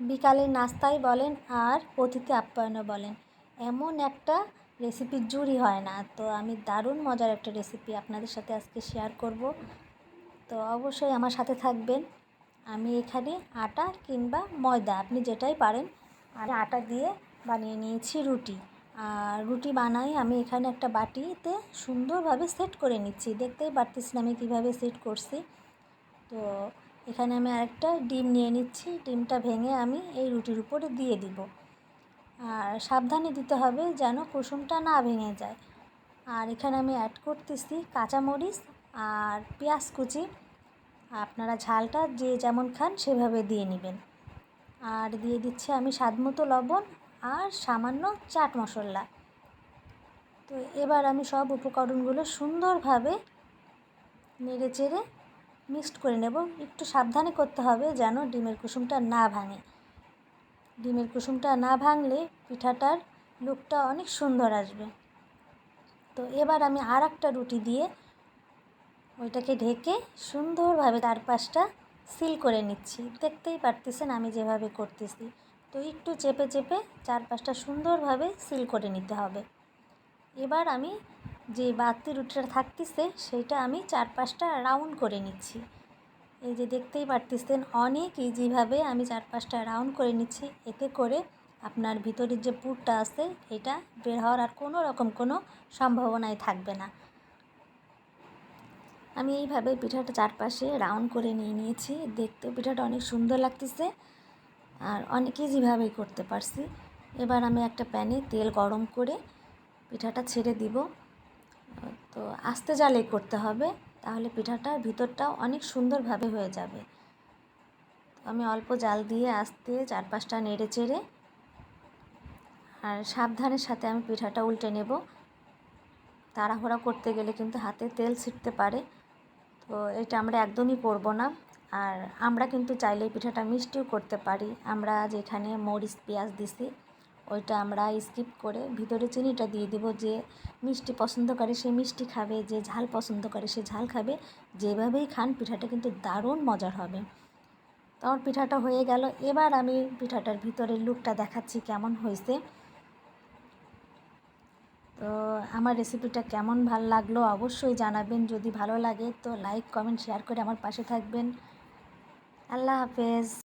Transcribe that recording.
বিকালের নাস্তায় বলেন আর অতিথি আপ্যায়নে বলেন। এমন একটা রেসিপির জুড়ি হয় না। তো আমি দারুণ মজার একটা রেসিপি আপনাদের সাথে আজকে শেয়ার করব। তো অবশ্যই আমার সাথে থাকবেন। আমি এখানে আটা কিংবা ময়দা, আপনি যেটাই পারেন, আর আটা দিয়ে বানিয়ে নিয়েছি রুটি। আর রুটি বানাই আমি এখানে একটা বাটিতে সুন্দরভাবে সেট করে নিচ্ছি। দেখতেই পারতেছেন আমি কীভাবে সেট করছি। তো এখানে আমি আরেকটা ডিম নিয়ে নিচ্ছি। ডিমটা ভেঙে আমি এই রুটির উপরে দিয়ে দিব। আর সাবধানে দিতে হবে যেন কুসুমটা না ভেঙে যায়। আর এখানে আমি অ্যাড করতেছি কাঁচামরিচ আর পেঁয়াজ কুচি। আপনারা ঝালটা যে যেমন খান সেভাবে দিয়ে নেবেন। আর দিয়ে দিচ্ছি আমি স্বাদ মতো লবণ আর সামান্য চাট মশলা। তো এবার আমি সব উপকরণগুলো সুন্দরভাবে নেড়ে চেড়ে মিক্সড করে নেব। একটু সাবধানে করতে হবে যেন ডিমের কুসুমটা না ভাঙে। ডিমের কুসুমটা না ভাঙলে পিঠাটার লুকটা অনেক সুন্দর আসবে। তো এবার আমি আর একটা রুটি দিয়ে ওইটাকে ঢেকে সুন্দরভাবে তার পাশটা সিল করে নিচ্ছি। দেখতেই পারতেছেন আমি যেভাবে করতেছি। তো একটু চেপে চেপে চারপাশটা সুন্দরভাবে সিল করে নিতে হবে। এবার আমি যে বাড়তি রুটিটা থাকতেছে, সেইটা আমি চারপাশটা রাউন্ড করে নিচ্ছি। এই যে দেখতেই পারতেছেন, অনেক ইজিভাবে আমি চারপাশটা রাউন্ড করে নিচ্ছি। এতে করে আপনার ভিতরের যে পুরটা আছে, এটা বের হওয়ার আর কোনো রকম কোনো সম্ভাবনাই থাকবে না। আমি এইভাবে পিঠাটা চারপাশে রাউন্ড করে নিয়ে নিয়েছি। দেখতে পিঠাটা অনেক সুন্দর লাগতেছে আর অনেক ইজিভাবেই করতে পারছি। এবার আমি একটা প্যানে তেল গরম করে পিঠাটা ছেড়ে দিব। তো আস্তে জালে করতে হবে, তাহলে পিঠাটার ভিতরটাও অনেক সুন্দরভাবে হয়ে যাবে। আমি অল্প জাল দিয়ে আস্তে চারপাশটা নেড়ে চেড়ে আর সাবধানের সাথে আমি পিঠাটা উল্টে নেব। তাড়াহুড়া করতে গেলে কিন্তু হাতে তেল ছিটতে পারে, তো এটা আমরা একদমই করব না। আর আমরা কিন্তু চাইলে পিঠাটা মিষ্টিও করতে পারি। আমরা যেখানে মরিচ, পেঁয়াজ দিছি ওইটা আমরা স্কিপ করে ভিতরে চিনিটা দিয়ে দিব যে মিষ্টি পছন্দ করে, সে মিষ্টি খাবে, যে ঝাল পছন্দ করে, সে ঝাল খাবে। যেভাবেই খান, পিঠাটা কিন্তু দারুণ মজার হবে। তো আমার পিঠাটা হয়ে গেল। এবার আমি পিঠাটার ভিতরের লুকটা দেখাচ্ছি কেমন হয়েছে। তো আমার রেসিপিটা কেমন ভালো লাগল অবশ্যই জানাবেন। যদি ভালো লাগে তো লাইক কমেন্ট শেয়ার করে আমার পাশে থাকবেন। আল্লাহ হাফেজ।